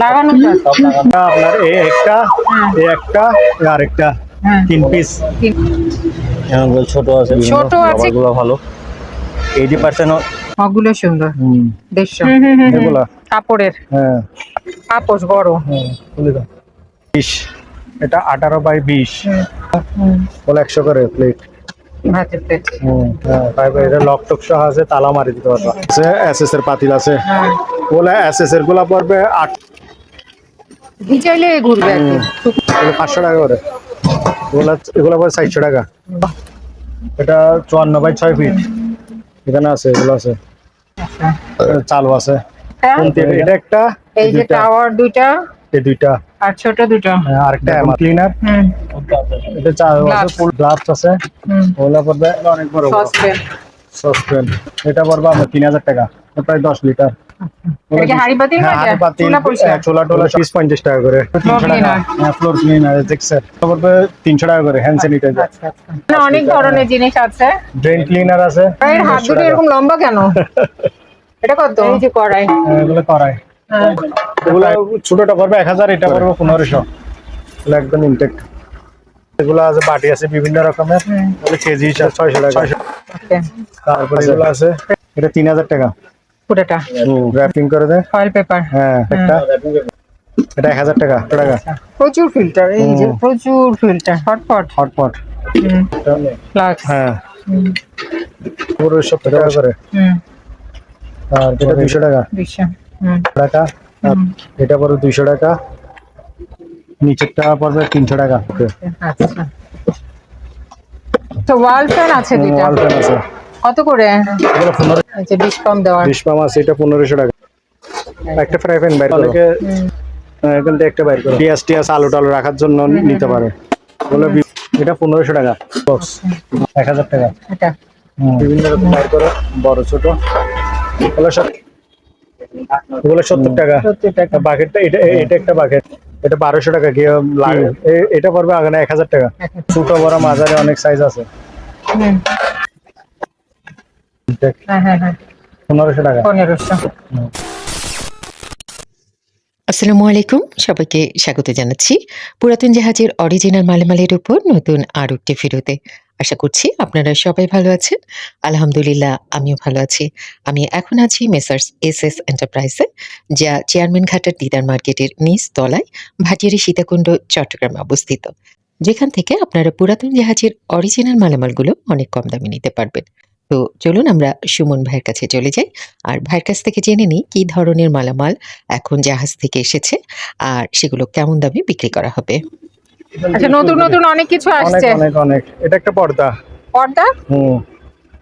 লাগানো তো আপনার এই একটা হ্যাঁ। এই একটা এই আরেকটা হ্যাঁ। তিন পিস তিন- ছোট আছে ছোট আছে। রবারগুলো ভালো। এইটি পার্সেন্ট মগগুলো সুন্দর। এগুলা কাপড়ের। হ্যাঁ। কাপড় বড়। হ্যাঁ বলে দাও। বিশ। এটা আঠারো বাই বিশ। হুম বলে একশো করে প্লেট হ্যাঁ লক টক সহ আছে তালা মারি দিতে পারবা। আছে এসএস এর পাতিল আছে। হ্যাঁ। বলে এসএস এরগুলা পড়বে আট ঘুরবে আর পাঁচশো টাকা করে। এগুলো এগুলো পড়ে চারশো টাকা। এটা চুয়ান্ন বাই ছয় ফিট। এখানে আছে এগুলো আছে। চালু আছে। হ্যাঁ, এটা একটা এই যে দুইটা, টাওয়ার দুইটা। এই দুইটা। আর ছোট দুটো হ্যাঁ, আরেকটা ক্লিনার এটা চালু আছে ফুল গ্লাভস আছে। হুম। ওগুলো পড়বে অনেক বড় বড়। সসপেন সসপেন এটা পড়বে তিন হাজার টাকা। প্রায় দশ লিটার। চুলা টোলা পিস পঞ্চাশ টাকা করে। তিনশো টাকা। হ্যাঁ ফ্লোর ক্লিনার জেক্সার পড়বে তিনশো টাকা করে হ্যান্ড স্যানিটাইজার আচ্ছা আচ্ছা। না, অনেক ধরনের জিনিস আছে। ড্রেন ক্লিনার আছে। হাত দুটো এরকম লম্বা কেন? এটা কত? এই যে কড়াই। হ্যাঁ, এগুলো করায় হ্যাঁ। এগুলো ছোটটা পড়বে এক হাজার এটা পড়বে পনেরোশো। একদম ইনটেক এগুলো আছে বাটি আছে বিভিন্ন রকমের। কেজি হিসাব ছয়শো টাকা। তারপরে এগুলো আছে এটা তিন হাজার টাকা। পুরোটা। র্যাপিং করে দেয় ফয়েল পেপার হ্যাঁ একটা। এটা এক হাজার টাকা টাকা। প্রচুর ফিল্টার এই যে প্রচুর ফিল্টার হটপট। হটপট। ফ্লাক্স হ্যাঁ। পুরো সত্তর টাকা করে। আর এটা দুইশো টাকা। টাকা। এটা পড়বে দুইশো টাকা। নিচেরটা পড়বে তিনশো টাকা। আচ্ছা। তো ওয়াল ফ্যান আছে দুইটা। ওয়াল ফ্যান আছে। কত করে? এগুলো পনেরো এই যে বিশ পাম্প দেওয়ার। ডিশ পাম আছে এটা পনেরোশো টাকা। একটা ফ্রাই প্যান বাইর অনেকে এখান থেকে একটা বাইর করে। পেঁয়াজ টিয়াজ আলু টালু রাখার জন্য নিতে পারে। বলে এটা পনেরোশো টাকা। বক্স এক হাজার টাকা। এটা। বিভিন্ন রকম বাইর করে বড় ছোট। এগুলো সব এগুলো সত্তর টাকা। সত্তর টাকা। বাকেটটা এটা এটা একটা বাকেট এটা বারোশো টাকা কি লাগে এটা পড়বে আগে এক হাজার টাকা। ছোট বড় মাঝারি অনেক সাইজ আছে। হুম। হ্যাঁ হ্যাঁ হ্যাঁ। পনেরোশো টাকা। পনেরোশো। আসসালামু আলাইকুম সবাইকে স্বাগত জানাচ্ছি। পুরাতন জাহাজের অরিজিনাল মালামালের উপর নতুন আরও একটি ফিরোতে। আশা করছি আপনারা সবাই ভালো আছেন। আলহামদুলিল্লাহ আমিও ভালো আছি। আমি এখন আছি মেসার্স এস এস এন্টারপ্রাইজে যা চেয়ারম্যান ঘাটার দিদার মার্কেটের নিচ তলায় ভাটিয়ারি সীতাকুণ্ড চট্টগ্রামে অবস্থিত। যেখান থেকে আপনারা পুরাতন জাহাজের অরিজিনাল মালামালগুলো অনেক কম দামে নিতে পারবেন। তো চলুন আমরা সুমন ভাইয়ের কাছে চলে যাই। আর ভাইয়ের কাছ থেকে জেনে নিই কী ধরনের মালামাল এখন জাহাজ থেকে এসেছে আর সেগুলো কেমন দামে বিক্রি করা হবে। আচ্ছা নতুন নতুন অনেক কিছু আসছে। অনেক অনেক। এটা একটা পর্দা। পর্দা? হুম।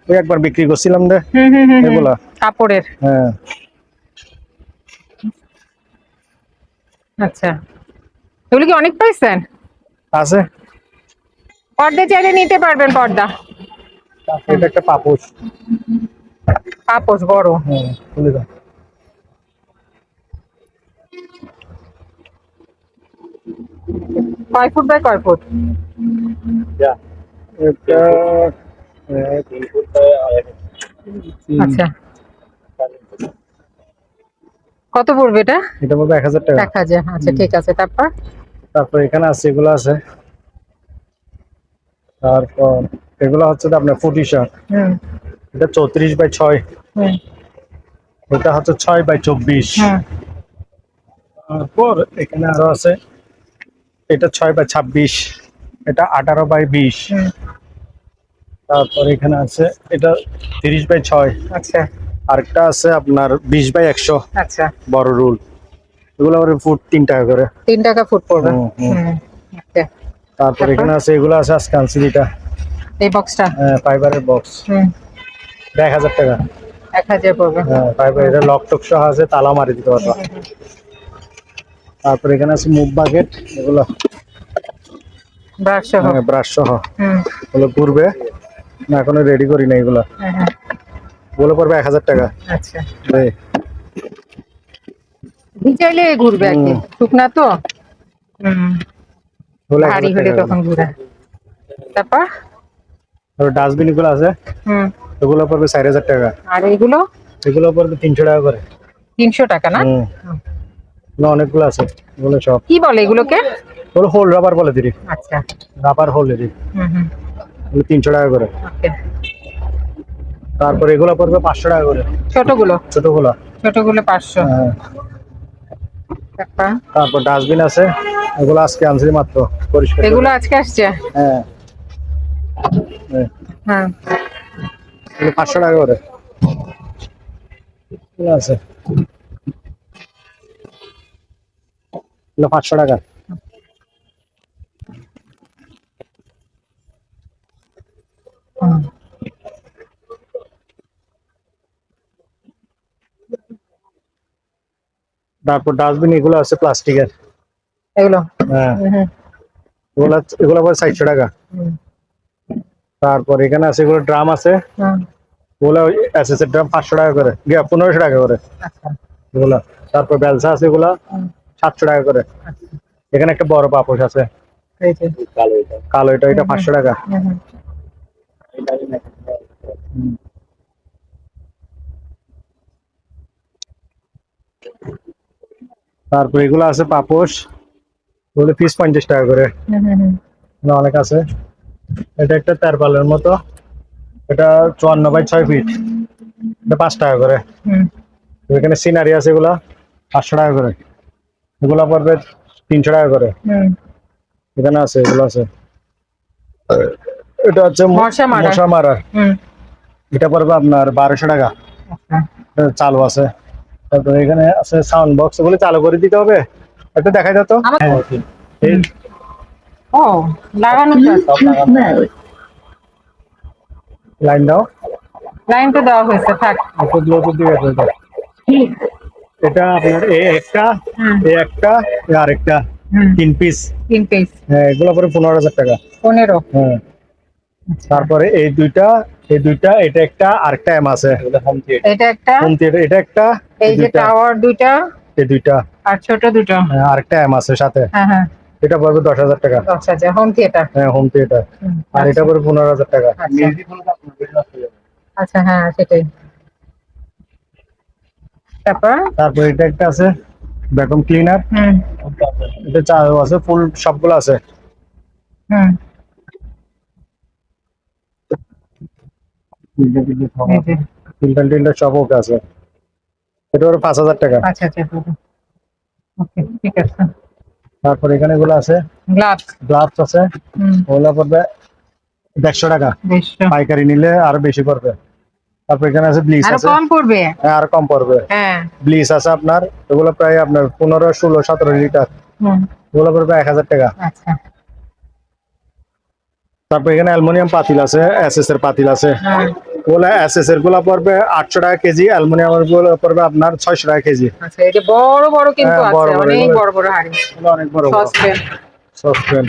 ওই একবার বিক্রি করছিলাম রে হুম হুম হুম হুম। এগুলা। কাপড়ের। হ্যাঁ। আচ্ছা। এগুলো কি অনেক পাইছেন? আছে। পর্দা চাইলে নিতে পারবেন পর্দা। এটা একটা পাপোশ। পাপোশ বড়। হুম খুলে দাও। কয় ফুট বাই কয় ফুট? এটা এক, তিন, আচ্ছা। কত পড়বে এটা? এটা বলব এক হাজার টাকা। দেখা যায় আচ্ছা ঠিক আছে তারপর? তারপর এখানে আছে এগুলো আছে। তারপর এগুলো হচ্ছে আপনার ফুটি শার্ট। হুম এটা চৌত্রিশ বাই ছয়। হুম এটা হচ্ছে ছয় বাই চব্বিশ। হুম তারপর এখানে আরও আছে এটা ছয় বাই ছাব্বিশ এটা আঠারো বাই বিশ। তারপর এখানে আছে এটা তিরিশ বাই ছয়। আচ্ছা। আরেকটা আছে আপনার বিশ বাই একশো। আচ্ছা। বড় রুল। এগুলো আবার ফুট তিন টাকা করে। তিন টাকা ফুট পড়বে। আচ্ছা। তারপর এখানে আছে এগুলো আছে আজকে আনছি এটা এই বক্সটা হ্যাঁ ফাইবারের বক্স হুম। এক হাজার টাকা। এক হাজার পড়বে। হ্যাঁ ফাইবার এটা লক টক সহ আছে তালা মারি দিতে পারবা। তারপর এখানে আছে মুভ বাকেট এগুলো। ব্রাশ সহ। হ্যাঁ ব্রাশ সহ। হুম। এগুলো ঘুরবে। না এখনও রেডি করি না এগুলো। হ্যাঁ হ্যাঁ। এগুলো পড়বে এক হাজার টাকা। আচ্ছা। এই, ভিজাইলে ঘুরবে আর কি। শুকনা তো? হুম। ভারী হলে তখন ঘুরে। তারপর? ডাস্টবিনগুলো আছে হুম। এগুলো পড়বে চার হাজার টাকা। আর এইগুলো এগুলো পড়বে তিনশো টাকা করে। তিনশো টাকা না? হুম। এগুলো অনেকগুলো আছে এগুলো সব। কি বলে এগুলোকে? ওগুলো হোল রাবার বলে দিদি। আচ্ছা। রাবার হোল দিদি। হুম হুম। এগুলো তিনশো টাকা করে। ওকে। তারপরে এগুলো পড়বে পাঁচশো টাকা করে। ছোটগুলো? ছোটগুলো। ছোটগুলো পাঁচশো। হ্যাঁ। একটা। তারপর ডাস্টবিন আছে এগুলো আজকে আনছি মাত্র পরিষ্কার এগুলো আজকে আসছে? হ্যাঁ। হ্যাঁ, হ্যাঁ পাঁচশো টাকা করে। ঠিক আছে। পাঁচশো টাকা। তারপর ডাস্টবিন এগুলো আছে প্লাস্টিকের এগুলো? হ্যাঁ। হুম এগুলো এগুলো পরে চারশো টাকা। তারপর এখানে আছে এগুলো ড্রাম আছে। ওগুলো এস ড্রাম পাঁচশো টাকা করে। পনেরোশো টাকা করে। আচ্ছা। এগুলা। তারপর বেলসা আছে এগুলা সাতশো টাকা করে। এখানে একটা বড় পাপোশ আছে। কালো এটা এটা পাঁচশো টাকা। হুম তারপর এগুলো আছে পাপোশ। ওগুলো পিস পঞ্চাশ টাকা করে। অনেক আছে। এটা একটা তেরপালের মতো। এটা চুয়ান্ন বাই ছয় ফিট এটা পাঁচ টাকা করে। এখানে সিনারি আছে এগুলা পাঁচশো টাকা করে। এগুলা পড়বে তিনশো টাকা করে। এখানে আছে এগুলো আছে। এটা হচ্ছে মশা মারা। এটা পড়বে আপনার বারোশো টাকা। আচ্ছা। চালু আছে। তারপরে এখানে আছে সাউন্ড বক্স ওগুলো চালু করে দিতে হবে। একটু দেখাই দাও তো। আমার- হ্যাঁ, এই ও লাগানো লাইন দাও লাইন দেওয়া হয়েছে থাক। একটু ব্লুটুথ দিয়ে গেছে এটা। এটা আপনার এই একটা হুম। একটা এই আরেকটা। তিন পিস তিন পিস হ্যাঁ এগুলো পরে পনেরো হাজার টাকা। পনেরো। হ্যাঁ। তারপরে এই দুইটা এই দুইটা এটা একটা আরেকটা এম আছে। এটা একটা? হোম থিয়েটার এটা একটা এই যে দুইটা, টাওয়ার দুইটা এই দুইটা। আর ছোট দুটো। হ্যাঁ, আরেকটা এম আছে সাথে। হ্যাঁ হ্যাঁ। এটা পড়বে দশ হাজার টাকা। দশ হাজার হোম থিয়েটার হ্যাঁ হোম থিয়েটার আর এটা পড়বে পনেরো হাজার টাকা। আচ্ছা। আচ্ছা হ্যাঁ সেটাই। তারপর? তারপর এটা একটা আছে ভ্যাকুম ক্লিনার হুম। এটা চালু আছে ফুল সবগুলো আছে। হুম। এই ফিল্টার টিল্টার সব ওকে আছে। এটা পড়বে পাঁচ হাজার টাকা। আচ্ছা আচ্ছা ওকে ঠিক আছে। তারপর এখানে গুলো আছে। গ্লাভস গ্লাভস আছে। ওগুলো পড়বে দেড়শো টাকা। পাইকারি নিলে আরও বেশি পড়বে। তারপর এখানে আছে ব্লিচ আছে। কম পড়বে? হ্যাঁ আর কম পড়বে। হ্যাঁ। ব্লিচ আছে আপনার। ওগুলো প্রায় আপনার পনেরো ষোলো সতেরো লিটার। ওগুলো পড়বে এক হাজার টাকা। আচ্ছা। তারপর এখানে অ্যালুমিনিয়াম পাতিল আছে এসএস এর পাতিল আছে। হ্যাঁ। ওগুলা এসএস এরগুলা পড়বে আটশো টাকা কেজি অ্যালুমিনিয়াম এরগুলো পড়বে আপনার ছয়শো টাকা কেজি। আচ্ছা এই যে বড় বড় কিন্তু হ্যাঁ, আছে অনেক বড় বড় হাড়ি। অনেক বড় বড়। সসপ্যান সসপ্যান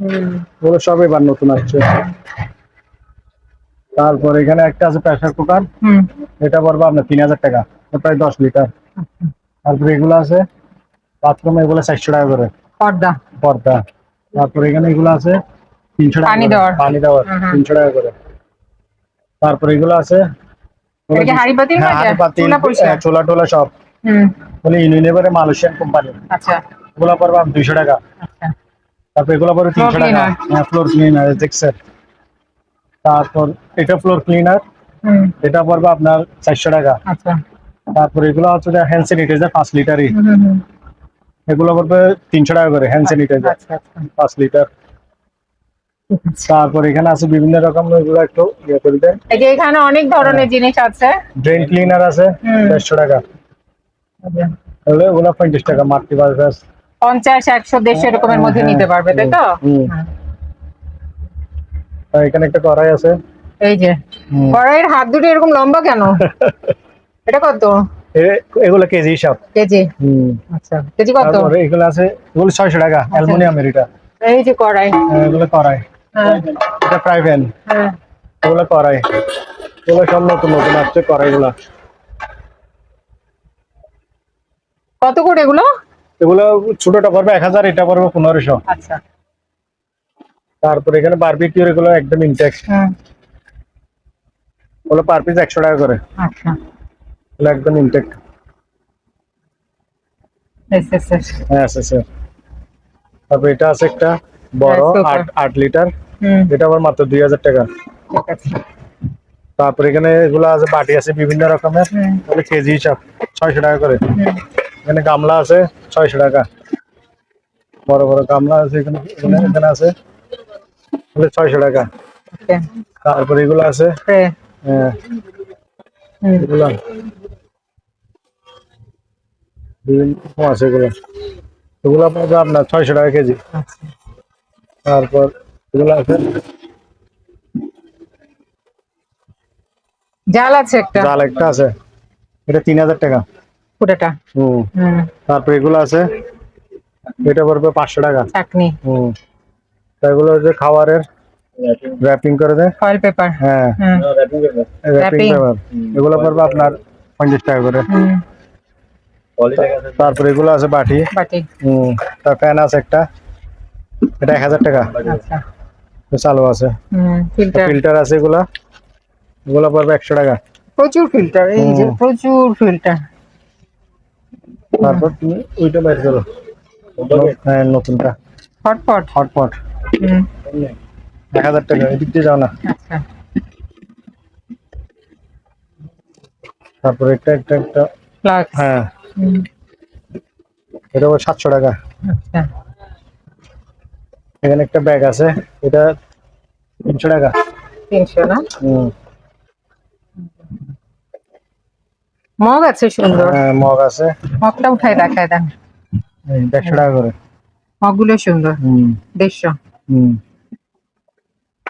হুম। ওগুলো সব এবার নতুন আসছে। তারপর এখানে একটা আছে প্রেসার কুকার। হুম। এটা পড়বে আপনার তিন হাজার টাকা প্রায় দশ লিটার। তারপরে এগুলো আছে বাথরুম এগুলো চারশো টাকা করে। পর্দা। পর্দা। তারপরে এখানে এগুলো আছে তিনশো টাকা পানি দেওয়ার। পানি। তিনশো টাকা করে। তারপরে এগুলো আছে পাতিল হ্যাঁ, হ্যাঁ, টোলা সব। বলে মালয়েশিয়ান কোম্পানি। আচ্ছা। এগুলো পড়বে দুইশো টাকা। আচ্ছা। তারপর এগুলো পড়বে তিনশো টাকা। হ্যাঁ ফ্লোর ক্লিনার এক্সের তারপর এটা ফ্লোর ক্লিনার এটা পড়বে আপনার চারশো টাকা। আচ্ছা। তারপর এগুলো হচ্ছে হ্যান্ড স্যানিটাইজার পাঁচ লিটারই। এগুলো পড়বে তিনশো টাকা করে হ্যান্ড স্যানিটাইজার আচ্ছা আচ্ছা পাঁচ লিটার তারপর এখানে আছে বিভিন্ন রকম এগুলো একটু ইয়ে করে দেন। এখানে অনেক ধরনের জিনিস আছে। ড্রেন ক্লিনার আছে দেড়শো টাকা। এগুলো এগুলো পঞ্চাশ টাকা মাটি বাজার পঞ্চাশ একশো দেড়শো এরকমের মধ্যে হ্যাঁ, নিতে পারবে তাই তো? হ্যাঁ। এখানে একটা কড়াই আছে। এই যে কড়াইয়ের হাত দুটো এরকম লম্বা কেন? এটা কত? এগুলো কেজি হিসাব। কেজি। আচ্ছা কেজি কত? এগুলো আছে এগুলো ছয়শো টাকা অ্যালুমিনিয়ামের এটা। এই যে কড়াই। হ্যাঁ, এগুলো কড়াই। হ্যাঁ। এটা ফ্রাই প্যান। হ্যাঁ। এগুলো কড়াই। এগুলো সব নতুন নতুন আসছে কড়াইগুলো। কত করে এগুলো? এগুলো ছোটটা পড়বে এক হাজার এটা পড়বে পনেরোশো। আচ্ছা। তারপরে এখানে বারবিকিউর এগুলো একদম ইনটেক্স ওগুলো পার পিস একশো টাকা করে। আচ্ছা। একদম হ্যাঁ স্যার তারপর এটা আছে একটা বড় আট লিটার এটা আবার মাত্র দুই হাজার টাকা। তারপর এখানে এগুলো আছে বাটি আছে বিভিন্ন রকমের। তাহলে কেজি হিসাব ছয়শো টাকা করে। এখানে গামলা আছে ছয়শো টাকা। বড় বড় গামলা আছে এখানে এখানে আছে। ছয়শো টাকা। তারপর এগুলো আছে। হ্যাঁ, এগুলো। বিভিন্ন রকম আছে এগুলো এগুলো পাবে আপনার ছয়শো টাকা কেজি। আচ্ছা তারপর এগুলো আছে। জাল আছে একটা। জাল একটা আছে। এটা তিন হাজার টাকা। পুরোটা। হুম। হুম। তারপর এগুলো আছে। এটা পড়বে পাঁচশো টাকা। চাটনি। হুম। তা এগুলো হচ্ছে খাবারের র্যাপিং করে দেয় ফয়েল পেপার হ্যাঁ। হুম। Wrapping Wrapping. পেপার এগুলো পড়বে আপনার পঞ্চাশ টাকা করে। হুম। তারপর এগুলো আছে বাটি। বাটি। হুম তার ফ্যান আছে একটা। এটা এক হাজার টাকা। আচ্ছা। চালু আছে। হুম ফিল্টার ফিল্টার আছে এগুলা। এগুলো পড়বে একশো টাকা। প্রচুর ফিল্টার এই যে প্রচুর ফিল্টার তারপর তুমি ওইটা বের করো। হ্যাঁ নতুনটা। হটপট হটপট এক হাজার টাকা এদিক দিয়ে যাও না। আচ্ছা। তারপর একটা একটা একটা। হ্যাঁ। এটা আবার সাতশো টাকা। আচ্ছা। এখানে একটা ব্যাগ আছে এটা তিনশো টাকা। তিনশো না? মগ আছে সুন্দর। হ্যাঁ, মগ আছে। মগটা উঠাই দেখায় দেন। দেড়শো টাকা করে। মগগুলো সুন্দর। হুম। দেড়শো। হুম।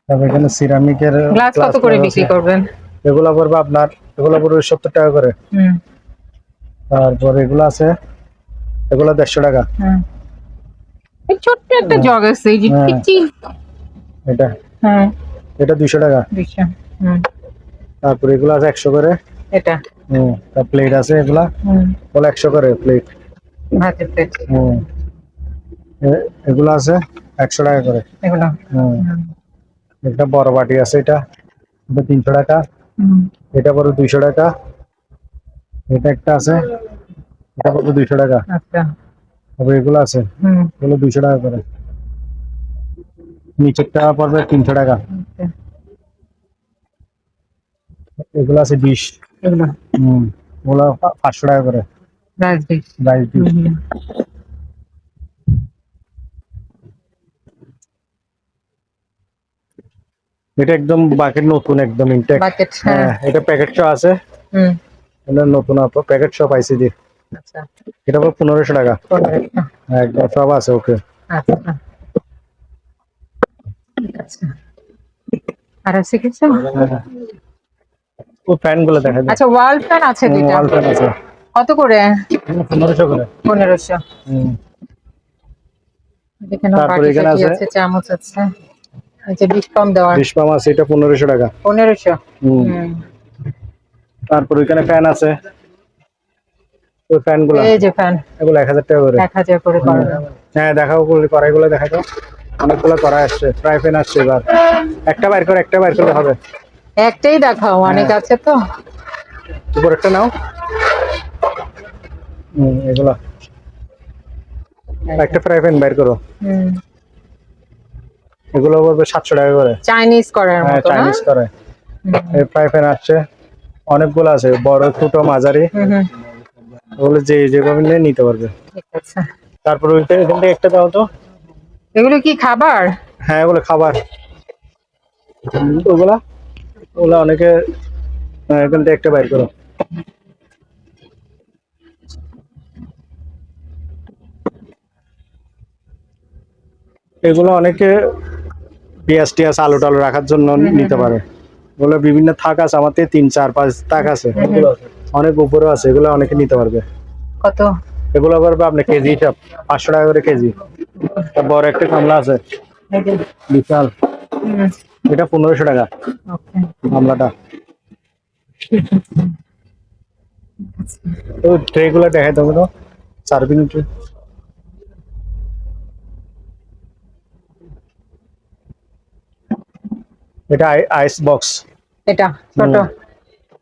তারপর এখানে সিরামিকের গ্লাস কত করে বিক্রি করবেন? এগুলো পড়বে আপনার এগুলো পড়বে সত্তর টাকা করে। হুম। তারপর এগুলো আছে। এগুলো দেড়শো টাকা। হুম ছোট্ট একটা জগ আছে এই যে হ্যাঁ। এটা? হ্যাঁ। এটা দুশো টাকা। তারপর এগুলো আছে একশো করে। এটা? হুম তার প্লেট আছে এগুলা? হুম। ওগুলো একশো করে প্লেট ভাতের প্লেট হুম। এগুলো আছে একশো টাকা করে। এগুলো? হুম। একটা বড় বাটি আছে এটা। এটা তিনশো টাকা। হুম। এটা পরে দুইশো টাকা। এটা একটা আছে। এটা পড়বে দুইশো টাকা। আচ্ছা। তারপর এগুলো আছে। হুম। এগুলো দুইশো টাকা করে। নিচেরটা পড়বে তিনশো টাকা। আচ্ছা। এগুলো আছে বিশ। এগুলো। ওগুলো পাঁচশো টাকা করে। রাইস এটা একদম বাকেট নতুন একদম ইনটেক হ্যাঁ। হ্যাঁ এটা প্যাকেট আছে। হুম। এটা নতুন প্যাকেট পাইছি দিয়ে আচ্ছা। এটা পড়বে পনেরোশো টাকা। একদম সব আছে ওকে। আচ্ছা। আর আছে কিছু? ও ফ্যানগুলো দেখা যায়। আচ্ছা ওয়াল ফ্যান আছে দুইটা। ওয়াল ফ্যান আছে। কত করে? পনেরোশো করে। পনেরোশো। হুম। এখানে তারপরে এখানে আছে- চামচ আছে। এই যে বিশ কম পাম আছে এটা পনেরোশো টাকা। পনেরোশো। হুম। তারপর ওইখানে ফ্যান আছে। ওই ফ্যানগুলো। এই যে ফ্যান এগুলো এক হাজার টাকা করে। এক হাজার করে করানো হ্যাঁ দেখাও করলে কড়াইগুলো দেখা যাও অনেকগুলো কড়াই আসছে ফ্রাই প্যান আসছে এবার। একটা বাইর করে একটা বাইর করলে হবে। একটাই দেখাও অনেক আছে তো। উপর একটা নাও। হুম এগুলো। একটা ফ্রাই প্যান বাইর করো। হুম। এগুলো পড়বে সাতশো টাকা করে। চাইনিজ করার হ্যাঁ মতো না? চাইনিজ করে। এই ফ্রাই প্যান আসছে। অনেকগুলো আছে বড় ছোট মাঝারি। ওগুলো যে যেভাবে নিয়ে নিতে পারবে। তারপর ওইটা এখান থেকে একটা দাও তো। এগুলো কি খাবার? হ্যাঁ ওগুলো খাবার। হুম, ওগুলা? ওগুলা অনেকে হ্যাঁ, এখান থেকে একটা বাইর করো। এগুলো অনেকে পেঁয়াজ টিয়াজ আলু টালু রাখার জন্য নিতে পারে। ওগুলো বিভিন্ন থাক আছে আমার তিন চার পাঁচ থাক আছে। অনেক উপরেও আছে এগুলো অনেকে নিতে পারবে। কত? এগুলো করবে আপনি কেজি হিসাব পাঁচশো টাকা করে কেজি। বড় একটা কামলা আছে বিশাল। এটা পনেরোশো টাকা ওকে। কামলাটা তো ট্রে গুলো দেখাই দেবো তো সার্ভিং ট্রে এটা আইস বক্স এটা ছোট।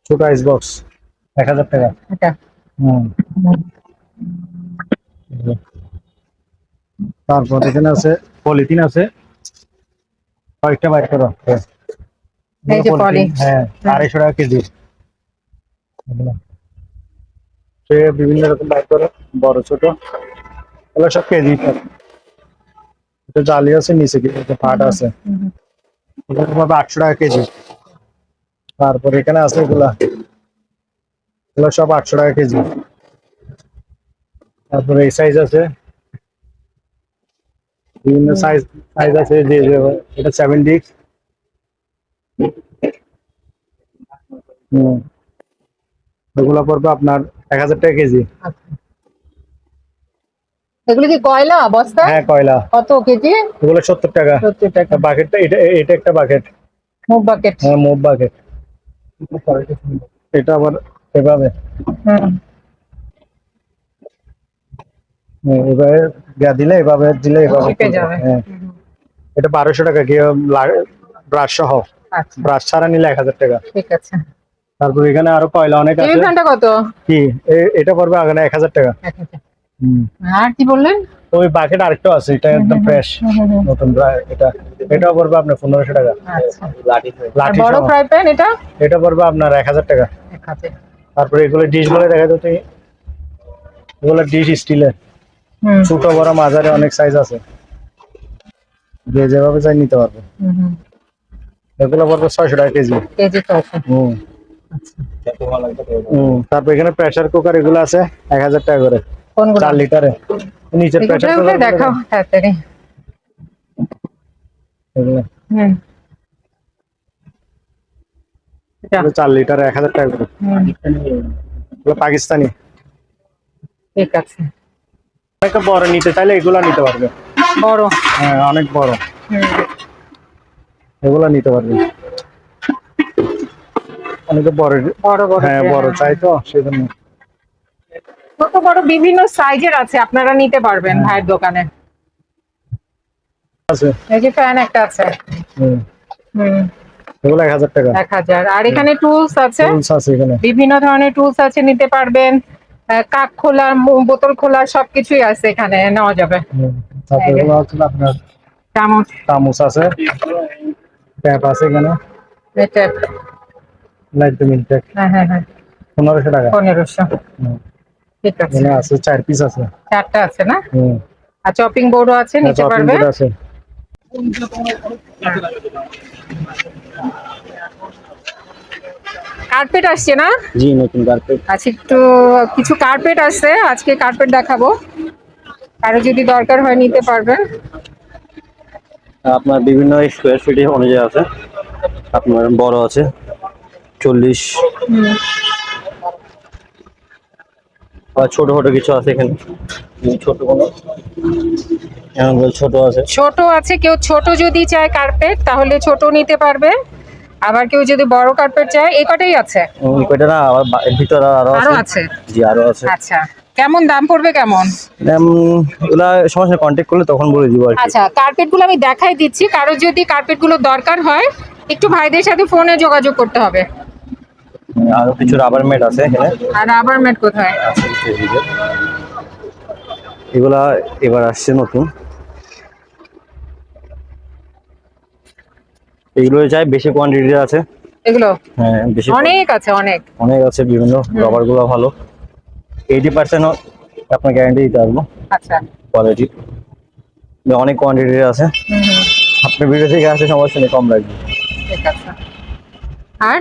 ছোট আইস বক্স এক হাজার টাকা। এটা। হুম। তারপর এখানে আছে পলিথিন আছে। কয়েকটা বাইর করো। হ্যাঁ। এই যে পলি। হ্যাঁ আড়াইশো টাকা কেজি। সে বিভিন্ন রকম বাইর করো বড় ছোট। এগুলো সব কেজি। এটা জালি আছে নিচে ফাট আছে। হুম। আটশো টাকা কেজি। তারপর এখানে আছে এগুলা। এগুলো সব আটশো টাকা কেজি। তারপরে এই সাইজ আছে। বিভিন্ন সাইজ সাইজ আছে যে এটা সেভেন ডিক্স এগুলো পড়বে আপনার এক হাজার টাকা কেজি। এগুলো কি কয়লা বস্তা? হ্যাঁ কয়লা। কত কেজি? এগুলো সত্তর টাকা। সত্তর টাকা। বাকেটটা এটা এটা একটা বাকেট। বাকেট। হ্যাঁ মুভ বাকেট। এটা আবার এভাবে। হুম। হুম, এভাবে দেয়া দিলে এভাবে দিলে এভাবে হ্যাঁ। এটা বারোশো টাকা কি ব্রাশ সহ আচ্ছা। ব্রাশ ছাড়া নিলে এক হাজার টাকা। ঠিক আছে। তারপর এখানে আরও কয়লা অনেক আছে। ফ্যানটা কত? কি? এটা পড়বে আগে এক হাজার টাকা। এক হাজার। আর কি বললেন? ওই বাকেট আরেকটা আছে এটা একদম ফ্রেশ। নতুন প্রায় এটা এটাও পড়বে আপনার পনেরোশো টাকা। আচ্ছা। লাঠি বড় ফ্রাই প্যান এটা? এটা পড়বে আপনার এক হাজার টাকা। এক হাজার তারপরে এগুলো ডিশগুলো দেখা যাচ্ছে এগুলো ডিশ স্টিলের হুম। ছোট বড় মাঝারি অনেক সাইজ আছে। যে যেভাবে চাই নিতে পারবে। এগুলো পড়বে ছয়শো টাকা কেজি। কেজি আচ্ছা। হুম। তারপর এখানে প্রেসার কুকার এগুলো আছে এক হাজার টাকা করে। কোনগুলো? চার লিটারে। নিচের প্রেসার দেখাও তাড়াতাড়ি। হুম। চার লিটারে এক হাজার টাকা করে। পাকিস্তানি। ঠিক আছে। অনেক বড় নিতে চাইলে এগুলো নিতে পারবে। বড়। হ্যাঁ অনেক বড়। এগুলো নিতে পারবে। অনেকে বড়। বড় বড় হ্যাঁ বড় চাই তো সেজন্য ছোট বড় বিভিন্ন সাইজের আছে আপনারা নিতে পারবেন ভাইয়ের দোকানে। আছে। এই যে ফ্যান একটা আছে। হুম। হুম। এগুলো এক হাজার টাকা। এক হাজার। আর এখানে টুলস আছে। টুলস আছে এখানে। বিভিন্ন ধরনের টুলস আছে নিতে পারবেন। কাপ খোলা বোতল খোলা সবকিছুই আছে এখানে নেওয়া যাবে। তারপর এগুলো হচ্ছে আপনার চামচ। চামচ আছে। ট্যাপ আছে এখানে। এটা লাইট মিনিটেক হ্যাঁ হ্যাঁ হ্যাঁ। পনেরোশো টাকা। পনেরোশো। হুম। ঠিক আছে। এখানে আছে চার পিস আছে। চারটা আছে না? হুম। আর চপিং বোর্ডও আছে নিতে chopping পারবে? আছে। কার্পেট আসছে না? জি নতুন কার্পেট আচ্ছা একটু কিছু কার্পেট আছে আজকে কার্পেট দেখাবো। কারও যদি দরকার হয় নিতে পারবেন। আপনার বিভিন্ন স্কোয়ার ফিট অনুযায়ী আছে। আপনার বড় আছে চল্লিশ। ছোট ছোট কিছু আছে এখানে? ছোট কোনো? ছোট আছে? ছোট আছে কেউ ছোট যদি চায় কার্পেট তাহলে ছোট নিতে পারবে। আবার কেউ যদি বড় কার্পেট চায় এই কটাই আছে। না? আবার ভিতরে আরও আরও আছে। আছে? জি আরও আছে। আচ্ছা। কেমন দাম পড়বে কেমন? এগুলা সমস্যা কন্ট্যাক্ট করলে তখন বলে দিব আর আচ্ছা কার্পেটগুলো আমি দেখাই দিচ্ছি। কারও যদি কার্পেটগুলো দরকার হয় একটু ভাইদের সাথে ফোনে যোগাযোগ করতে হবে। আরও কিছু রাবার মেট আছে এখানে। আর রাবার ম্যাট কোথায়? এদিকে। এগুলা এবার আসছে নতুন। এগুলো চাই বেশি কোয়ান্টিটির আছে। এগুলো? হ্যাঁ বেশি অনেক আছে অনেক। অনেক আছে বিভিন্ন রাবারগুলো ভালো। এইটি পার্সেন্ট আপনার গ্যারান্টি দিতে পারব। আচ্ছা। কোয়ালিটি অনেক কোয়ান্টিটির আছে। আপনার ভিডিও থেকে আসে সমস্যা নেই কম লাগবে। ঠিক আছে। আর?